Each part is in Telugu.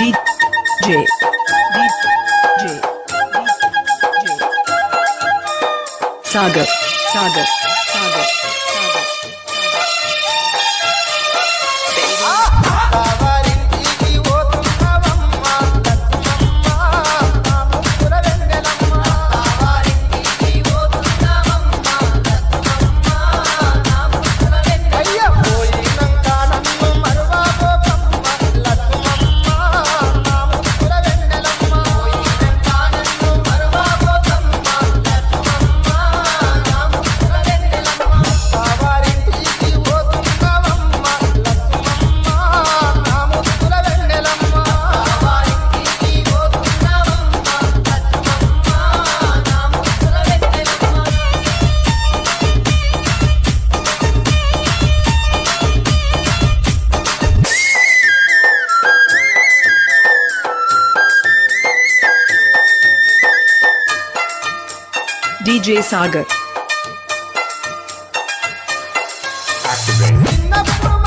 DJ DJ DJ Sagar Sagar Sagar DJ Sagar. Activate.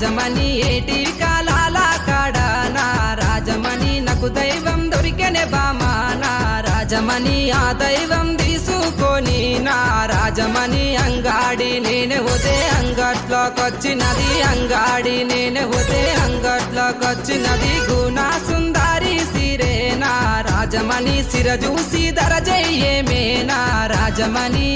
Rajamani ఏటి కాలాల కాడానా? రాజమణి నాకు దైవం దొరికెనే బామానా? రాజమణి ఆ దైవం తీసుకొని నా రాజమణి అంగాడి నేనే ఒదే అంగట్లోకొచ్చినది. అంగాడి నేనే ఒదే అంగట్లోకొచ్చినది. గునా సుందరి సిరేనా? రాజమణి సిర చూసి దరజయ్యేమేనా రాజమణి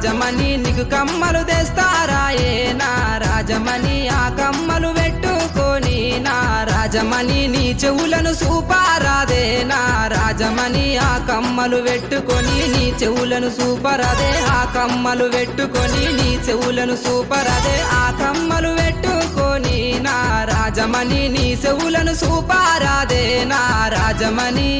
రాజమణి నీకు కమ్మలు తెస్తారాయే నా రాజమణి ఆ కమ్మలు పెట్టుకొని నా రాజమణి నీ చెవులను సూపారాదే నా రాజమణి ఆ కమ్మలు పెట్టుకొని నీ చెవులను సూపరదే ఆ కమ్మలు పెట్టుకొని నీ చెవులను సూపరదే ఆ కమ్మలు పెట్టుకొని నా రాజమణి నీ చెవులను సూపారాదే నా రాజమణి.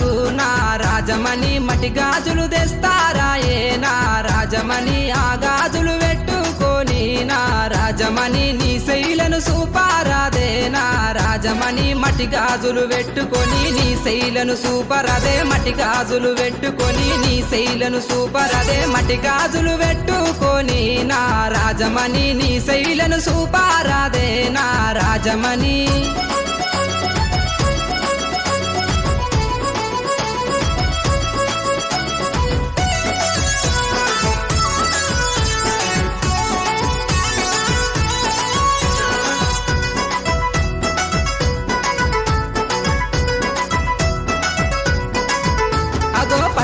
నాకు నా రాజమణి మటి గాజులు తెస్తారాయే నా రాజమణి ఆ గాజులు పెట్టుకొని నా రాజమణి నీ శైలను సూపారాదే? నా రాజమణి మటి గాజులు పెట్టుకొని నీ శైలను సూపరదే? మటి గాజులు పెట్టుకొని నీ శైలను సూపరదే? మటి గాజులు పెట్టుకొని నా రాజమణి నీ శైలను సూపారాదే? నా రాజమణి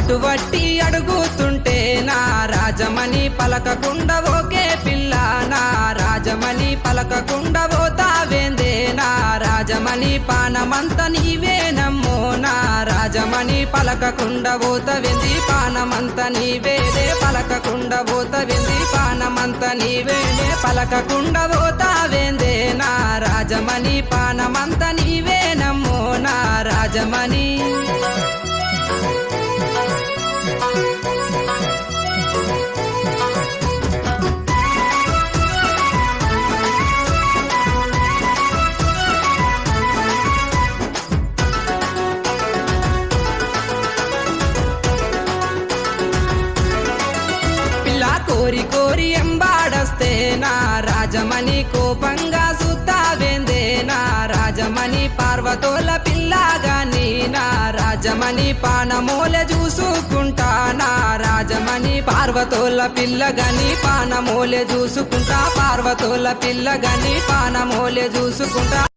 అగో పటువట్టి అడుగుతుంటే నా రాజమణి పలకకుండా ఓకే పిల్ల నా రాజమణి పలకకుండా పోతావేందే నా రాజమణి పానమంత నీవేనమ్మో నా రాజమణి పలకకుండా పోతవింది పానమంత నీవేదే పలకకుండా పోతవింది పానమంత నీవేదే పలకకుండా పోతావేందే నా రాజమణి పానమంత నీవేనమ్మో నా రాజమణి కోరి కోరి ఎంబాడస్తేనా రాజమణి కోపంగా సుత్తావేందేనా రాజమణి పార్వతోల పిల్లగాని నీనా రాజమణి పానమూల చూసుకుంటానా రాజమణి పార్వతోల పిల్లగని పానమూల చూసుకుంటా? పార్వతోల పిల్లగని పానమూల చూసుకుంటా?